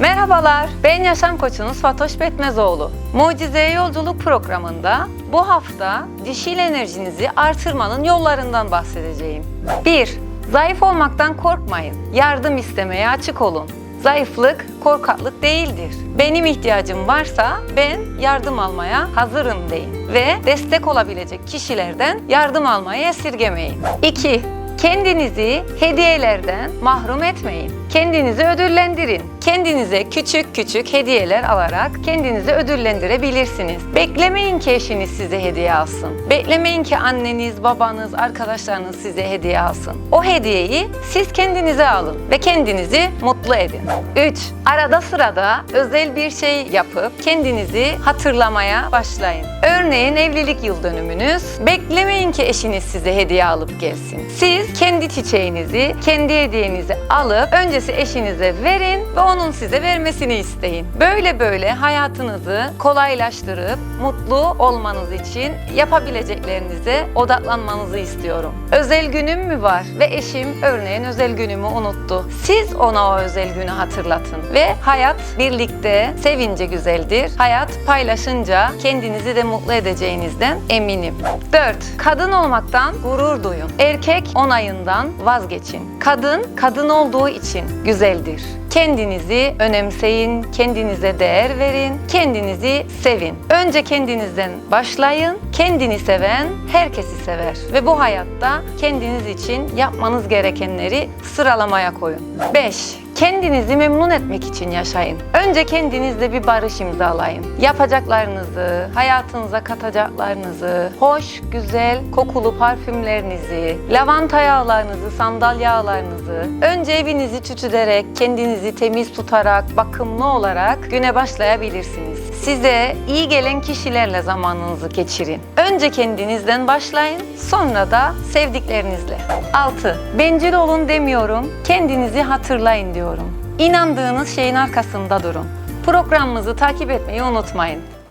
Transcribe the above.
Merhabalar, ben yaşam koçunuz Fatoş Betmezoğlu. Mucizeye Yolculuk programında bu hafta dişil enerjinizi artırmanın yollarından bahsedeceğim. 1. Zayıf olmaktan korkmayın. Yardım istemeye açık olun. Zayıflık korkaklık değildir. Benim ihtiyacım varsa ben yardım almaya hazırım deyin ve destek olabilecek kişilerden yardım almayı esirgemeyin. 2. Kendinizi hediyelerden mahrum etmeyin. Kendinizi ödüllendirin. Kendinize küçük küçük hediyeler alarak kendinizi ödüllendirebilirsiniz. Beklemeyin ki eşiniz size hediye alsın. Beklemeyin ki anneniz, babanız, arkadaşlarınız size hediye alsın. O hediyeyi siz kendinize alın ve kendinizi mutlu edin. 3. Arada sırada özel bir şey yapıp kendinizi hatırlamaya başlayın. Örneğin evlilik yıl dönümünüz. Beklemeyin ki eşiniz size hediye alıp gelsin. Siz kendi çiçeğinizi, kendi hediyenizi alıp öncesi eşinize verin ve onun size vermesini isteyin. Böyle böyle hayatınızı kolaylaştırıp mutlu olmanız için yapabileceklerinize odaklanmanızı istiyorum. Özel günüm mü var ve eşim örneğin özel günümü unuttu. Siz ona o özel günü hatırlatın ve hayat birlikte sevince güzeldir. Hayat paylaşınca kendinizi de mutlu edeceğinizden eminim. 4. Kadın olmaktan gurur duyun. Erkek onayından vazgeçin. Kadın kadın olduğu için güzeldir. Kendinizi önemseyin, kendinize değer verin, kendinizi sevin. Önce kendinizden başlayın. Kendini seven herkesi sever ve bu hayatta kendiniz için yapmanız gerekenleri sıralamaya koyun. 5. Kendinizi memnun etmek için yaşayın. Önce kendinizle bir barış imzalayın. Yapacaklarınızı, hayatınıza katacaklarınızı, hoş, güzel, kokulu parfümlerinizi, lavanta yağlarınızı, sandal yağlarınızı, önce evinizi tütülerek, kendinizi temiz tutarak, bakımlı olarak güne başlayabilirsiniz. Size iyi gelen kişilerle zamanınızı geçirin. Önce kendinizden başlayın, sonra da sevdiklerinizle. 6. Bencil olun demiyorum, kendinizi hatırlayın diyorum. İnandığınız şeyin arkasında durun. Programımızı takip etmeyi unutmayın.